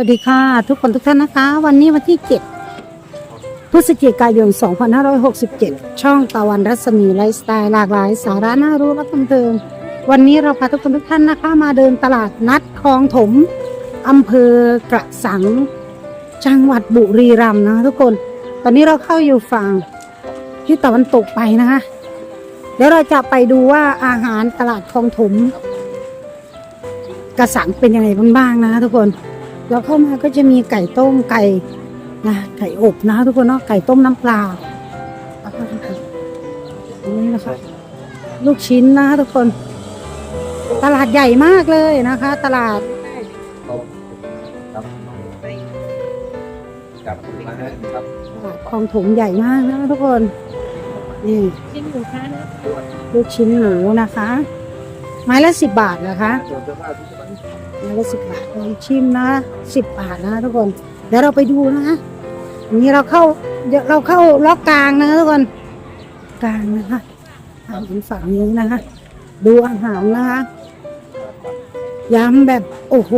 สวัสดีค่ะ ทุกคนทุกท่านนะคะ วันนี้วันที่ 7 พฤศจิกายน 2567 ช่องตะวันรัศมีไลฟ์สไตล์หลากหลาย สาระน่ารู้และบันเทิงวันนี้เราพาทุกคนทุกท่านนะคะ มาเดินตลาดนัดคลองถมอำเภอกระสังจังหวัดบุรีรัมย์นะคะทุกคน ตอนนี้เราเข้าอยู่ฝั่งที่ตะวันตกไปนะคะเดี๋ยวเราจะไปดูว่าอาหารตลาดคลองถม กระสังเป็นยังไงบ้างๆนะคะทุกคน เราเข้ามาก็จะมีไก่ต้มไก่นะไก่อบนะทุกคนเนาะไก่ต้มน้ำปลาอันนี้นะคะ ลูกชิ้นนะคะทุกคน ตลาดใหญ่มากเลยนะคะ ตลาดคลองถมใหญ่มากนะทุกคนนี่ชิ้นหมูคะลูกชิ้นหมูนะคะ ไม้ละสิบบาทนะคะส่วนเสื้อผ้า ที่จะไม้ละสิบบาทลองชิมนะสิบบาทนะทุกคนเดี๋ยวเราไปดูนะคะนี้เราเข้าเดี๋ยวเราเข้าล็อกกลางนะทุกคนกลางนะคะอาหารฝั่งนี้นะคะ ดูอาหารนะคะยำแบบโอ้โห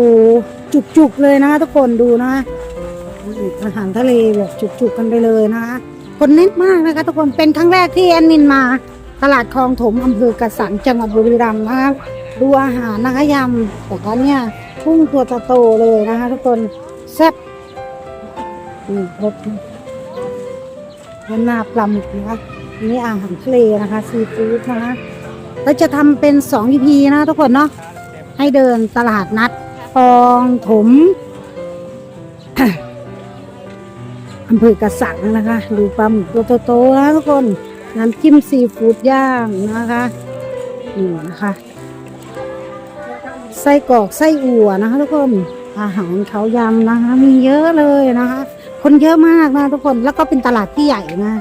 จุกๆเลยนะทุกคนดูนะคะอาหารทะเลแบบจุกๆกันไปเลยนะคะคนเน้นมากนะคะทุกคนเป็นครั้งแรกที่แอนมินมา ตลาดคลองถมอำเภอกระสังจังหวัดบุรีรัมย์นะคะ ดูอาหารนะคะยำแต่ก็เนี่ยพุ่งตัวจะโตเลยนะคะ ทุกคนแซ่บนี่ครบแล้วหน้าปลาหมึกนะคะนี่อาหารทะเลนะคะซีฟู้ดนะคะเราจะทำเป็นสอง EP นะทุกคนเนาะให้เดินตลาดนัดคลองถมอำเภอกระสังนะคะ ดูปลาหมึกตัวโตๆนะทุกคนน้ำจิ้มซีฟู้ดย่างนะคะนี่นะคะ ไส้กรอกไส้อั่วนะคะทุกคนอาหารเขายำนะคะ มีเยอะเลยนะคะ คนเยอะมากนะทุกคนแล้วก็เป็นตลาดที่ใหญ่นะ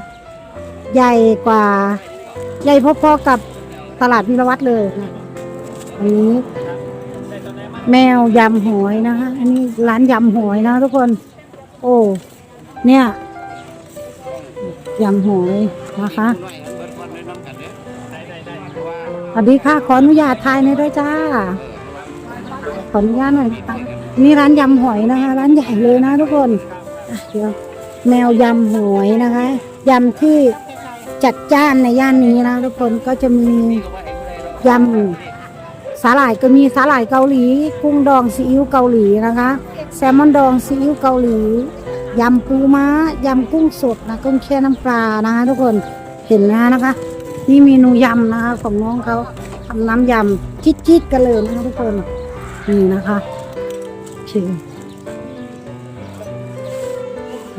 ใหญ่กว่า ใหญ่พอๆกับตลาดวิรวัตรเลยนะอันนี้แมวยำหอยนะคะ อันนี้ร้านยำหอยนะทุกคน โอ้เนี่ยยำหอยนะคะสวัสดีค่ะขออนุญาตถ่ายหน่อยด้วยจ้า ขออนุญาตหน่อยค่ะนี่ร้านยำหอยนะคะ ร้านใหญ่เลยนะทุกคนอะเดี๋ยวแนวยำหอยนะคะยำที่จัดจ้านในย่านนี้นะทุกคนก็จะมียำสาหร่ายก็มีสาหร่ายเกาหลี กุ้งดองซีอิ๊วเกาหลีนะคะ แซลมอนดองซีอิ๊วเกาหลียำปูม้ายำกุ้งสดนะกุ้งแช่น้ำปลานะคะทุกคนเห็นแล้วนะคะ นี่เมนูยำนะคะของน้องเขาทำน้ำยำจิ๊ดๆกันเลยนะคะทุกคน นี่นะคะโอเค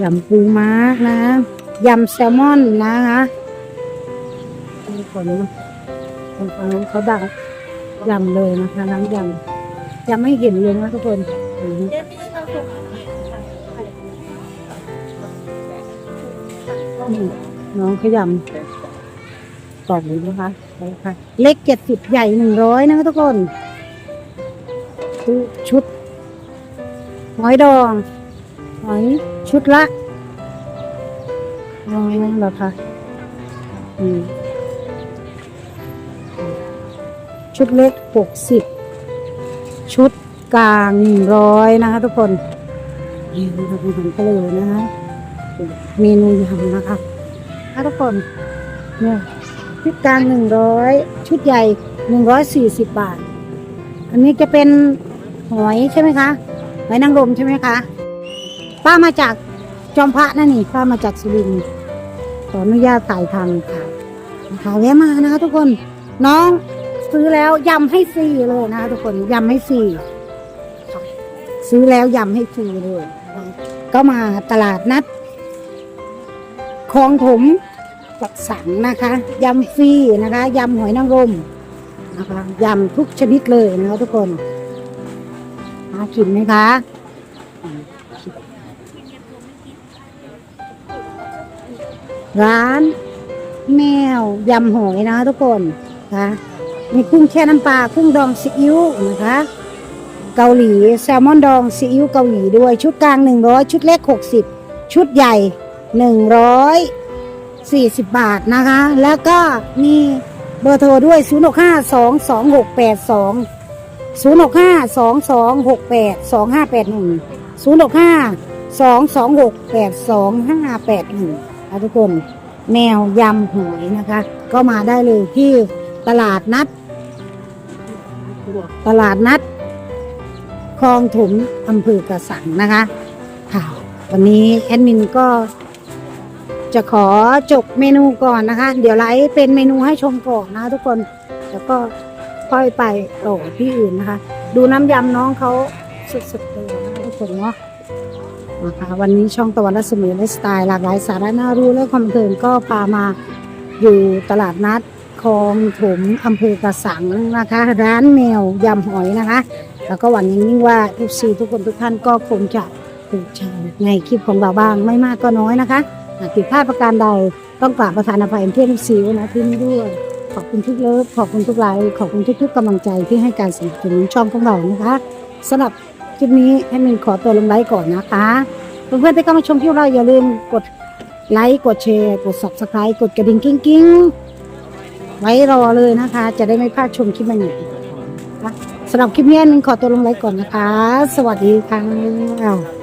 ยำปูม้านะยำแซลมอนนะคะทุกคนคนฟังน้องเขาดังยำเลยนะคะน้ำยำยังไม่เห็นเลยนะทุกคนน้องขยำกล่องนี้นะคะไปค่ะเล็กเจ็ดสิบใหญ่หนึ่งร้อยนะคะทุกคน ชุดชุด หอยดองหอยชุดละร้อยเหรอคะอืมชุดเล็กหกสิบชุดกลางหนึ่งร้อยนะคะทุกคนนี่นะคะอาหารทะเลนะคะเมนูยำนะคะถ้าทุกคนเนี่ยชุดกลางหนึ่งร้อยชุดใหญ่หนึ่งร้อยสี่สิบบาท อันนี้จะเป็น หอยใช่ไหมคะหอยนางรมใช่ไหมคะป้ามาจากจอมพระนั่นนี่ป้ามาจากสุรินทร์ขออนุญาตถ่ายทำค่ะนะคะแวะมานะคะทุกคนน้องซื้อแล้วยำให้ฟรีเลยนะคะทุกคนยำให้ฟรีซื้อแล้วยำให้ฟรีเลย ก็มาตลาดนัดคลองถมปักสังนะคะยำฟรีนะคะยำหอยนางรมนะคะยำทุกชนิดเลยนะคะทุกคน หากินไหมคะร้านแมวยำหอยนะคะทุกคนนะคะมีกุ้งแช่น้ำปลากุ้งดองซีอิ๊วนะคะ เกาหลีแซลมอนดองซีอิ๊วเกาหลีด้วยชุดกลางหนึ่งร้อยชุดเล็กหกสิบชุดใหญ่หนึ่งร้อยสี่สิบบาทนะคะ แล้วก็มีเบอร์โทรด้วยศูนย์ หกห้าสองสองหกแปดสองศูนย์หกห้าสองสองหกแปดสองห้าแปดหนึ่งศูนย์หกห้าสองสองหกแปดสองห้าแปดหนึ่งค่ะทุกคนแมวยำหอยนะคะ ก็มาได้เลยที่ตลาดนัด ตลาดนัดคลองถมอำเภอกระสังนะคะค่ะวันนี้แอดมินก็จะขอจบเมนูก่อนนะคะ เดี๋ยวไลฟ์เป็นเมนูให้ชมก่อนนะทุกคน แล้วก็ ค่อยไปต่อที่อื่นนะคะ ดูน้ำยำน้องเขาสุดๆเลยนะทุกคนเนาะนะคะวันนี้ช่องตะวันรัศมีและสไตล์หลากหลายสาระน่ารู้และความบันเทิงก็พามาอยู่ตลาดนัดคลองถมอำเภอกระสังนะคะ ร้านแมวยำหอยนะคะ แล้วก็หวังอย่างยิ่งว่า FC ทุกคนทุกท่านก็คงจะถูกใจในคลิปของเราบ้างไม่มากก็น้อยนะคะหากผิดพลาดประการใดต้องกราบประธานอภัยเพื่อน FC ไว้นะที่นี่ด้วย ขอบคุณทุกเลิฟขอบคุณทุกไลค์ขอบคุณทุกๆกำลังใจที่ให้การสนับสนุนช่องของเรานะคะสำหรับคลิปนี้ให้มินขอตัวลงไลค์ก่อนนะคะเพื่อนๆที่เข้ามาชมที่เราอย่าลืมกดไลค์กดแชร์กด subscribe กดกระดิ่งกิ้งๆไว้รอเลยนะคะ จะได้ไม่พลาดชมคลิปใหม่ๆสำหรับคลิปนี้มินขอตัวลงไลค์ก่อนนะคะ สวัสดีค่ะ